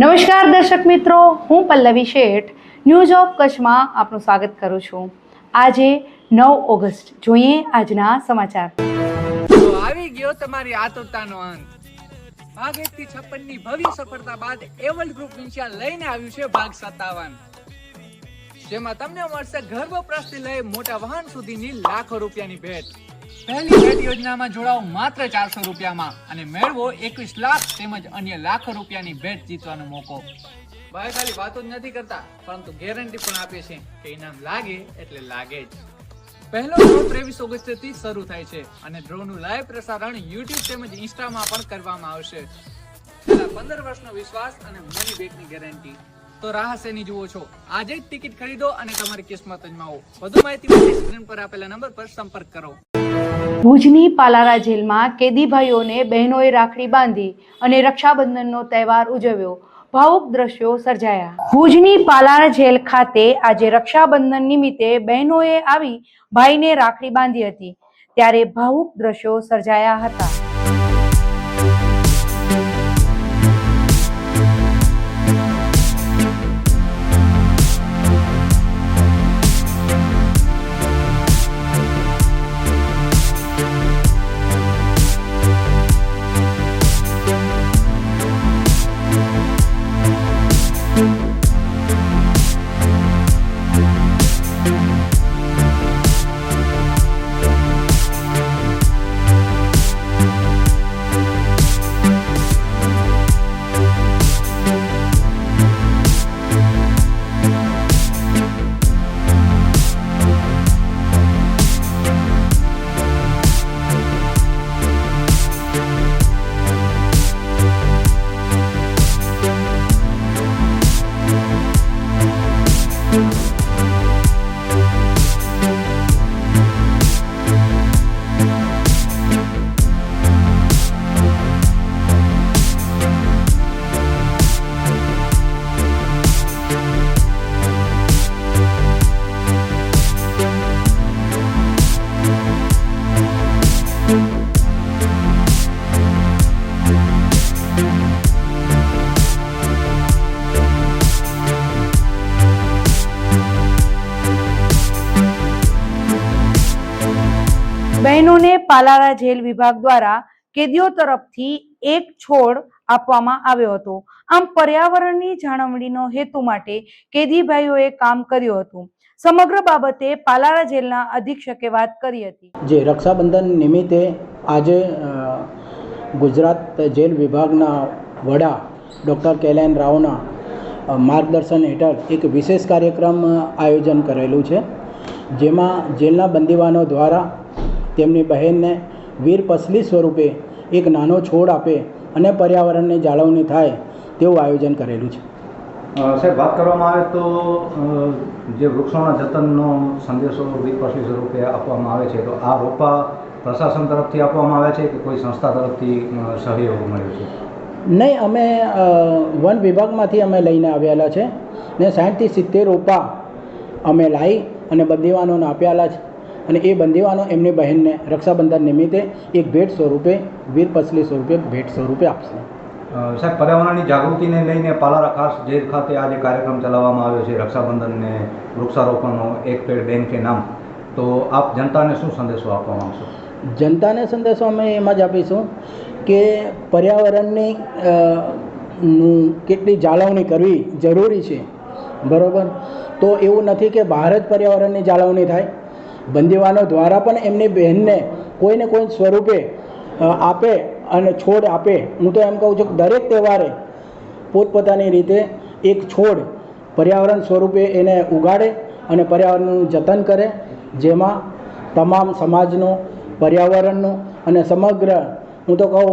નમસ્કાર દર્શક મિત્રો, હું પલ્લવી શેઠ ન્યૂઝ ઓફ કચ્છમાં આપનું સ્વાગત કરું છું. આજે નવ ઓગસ્ટ, જોઈએ આજના સમાચાર. તો આવી ગયો તમારી આતુરતાનો અંત. ભાગ એક થી છપ્પનની ભવ્ય સફળતા બાદ એવલ ગ્રુપ ઇન્શિયા લઈને આવ્યું છે ભાગ સત્તાવન. જેમાં તમને મળશે ઘર લઈ મોટા વાહન સુધીની લાખો રૂપિયાની ભેટ. પહેલી ભેટ યોજનામાં જોડાઓ માત્ર ચારસો રૂપિયામાં અને મેળવો એકવીસ લાખ તેમજ અન્ય લાખો રૂપિયાની ભેટ જીતવાનો મોકો. ભાઈ ખાલી વાતો જ નથી કરતા, પરંતુ ગેરંટી પણ આપીએ છીએ કે ઇનામ લાગે એટલે લાગે જ. પહેલો ડ્રો ત્રેવીસ ઓગસ્ટથી શરૂ થાય છે અને ડ્રો નું લાઈવ પ્રસારણ યુટ્યુબ તેમજ ઇન્સ્ટામાં પણ કરવામાં આવશે. છેલ્લા પંદર વર્ષનો વિશ્વાસ અને મની બેકની ગેરંટી તો રાહ શેની જુઓ છો? આજે જ ટિકિટ ખરીદો અને તમારી કિસ્મત અજમાવો. વધુ માહિતી માટે સ્ક્રીન પર આપેલા નંબર પર સંપર્ક કરો. ભુજની પાલારા જેલમાં કેદીભાઈઓને બહેનોએ રાખડી બાંધી અને રક્ષાબંધનનો તહેવાર ઉજવ્યો. ભાવુક દ્રશ્યો સર્જાયા. ભુજની પાલારા જેલ ખાતે આજે રક્ષાબંધન નિમિત્તે બહેનોએ આવી ભાઈને રાખડી બાંધી હતી. ત્યારે ભાવુક દ્રશ્યો સર્જાયા હતા. બહેનોને પાલારા જેલ વિભાગ દ્વારા કેદીઓ તરફથી એક છોડ આપવામાં આવ્યો હતો. આમ પર્યાવરણની જાળવણીનો હેતુ માટે કેદીભાઈઓએ કામ કર્યું હતું. સમગ્ર બાબતે પાલારા જેલના અધિક્ષકે વાત કરી હતી. જે રક્ષાબંધન નિમિત્તે આજે ગુજરાત જેલ વિભાગના વડા ડૉક્ટર કેલેન રાવના માર્ગદર્શન હેઠળ એક વિશેષ કાર્યક્રમ આયોજન કરેલું છે. જેમાં જેલના બંદીવાનો દ્વારા તેમની બહેનને વીર પસલી સ્વરૂપે એક નાનો છોડ આપે અને પર્યાવરણની જાળવણી થાય તેવું આયોજન કરેલું છે. સાહેબ વાત કરવામાં આવે તો જે વૃક્ષોના જતનનો સંદેશો વિપક્ષી સ્વરૂપે આપવામાં આવે છે તો આ રોપા પ્રશાસન તરફથી આપવામાં આવે છે કે કોઈ સંસ્થા તરફથી સહયોગ મળ્યો છે? નહીં અમે વન વિભાગમાંથી અમે લઈને આવેલા છે ને સાઠથી સિત્તેર રોપા અમે લાવી અને બંદીવાનોને આપ્યાલા છે. અને એ બંદીવાનો એમની બહેનને રક્ષાબંધન નિમિત્તે એક ભેટ સ્વરૂપે વીર પસલી સ્વરૂપે ભેટ સ્વરૂપે આપશે. સાહેબ પર્યાવરણની જાગૃતિને લઈને પાલારા ખાસ જે ખાતે આજે કાર્યક્રમ ચલાવવામાં આવ્યો છે રક્ષાબંધનને વૃક્ષારોપણનો એક પેડ બેન કે નામ. તો આપ જનતાને શું સંદેશો આપવા માગશો? જનતાને સંદેશો અમે એમાં જ આપીશું કે પર્યાવરણની નું કેટલી જાળવણી કરવી જરૂરી છે. બરાબર? તો એવું નથી કે બહાર જ પર્યાવરણની જાળવણી થાય. બંદીવાનો દ્વારા પણ એમની બહેનને કોઈને કોઈ સ્વરૂપે આપે અને છોડ આપે. હું તો એમ કહું છું કે દરેક તહેવારે પોતપોતાની રીતે એક છોડ પર્યાવરણ સ્વરૂપે એને ઉગાડે અને પર્યાવરણનું જતન કરે, જેમાં તમામ સમાજનું, પર્યાવરણનું અને સમગ્ર, હું તો કહું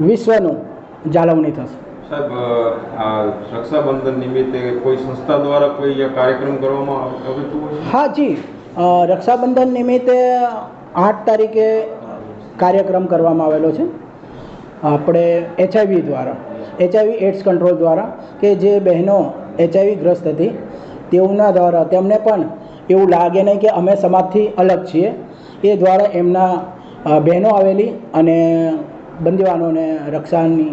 વિશ્વનું જાળવણી થશે. સાહેબ આ રક્ષાબંધન નિમિત્તે કોઈ સંસ્થા દ્વારા કોઈ કાર્યક્રમ કરવામાં આવતો હોય હા, જી. રક્ષાબંધન નિમિત્તે આઠ તારીખે કાર્યક્રમ કરવામાં આવેલો છે. આપણે એચઆઈવી દ્વારા એચઆઈવી એડ્સ કંટ્રોલ દ્વારા, કે જે બહેનો એચઆઈવી ગ્રસ્ત હતી, તેઓના દ્વારા, તેમને પણ એવું લાગે નહીં કે અમે સમાજથી અલગ છીએ. એ દ્વારા એમના બહેનો આવેલી અને બંદીવાનોને રક્ષાની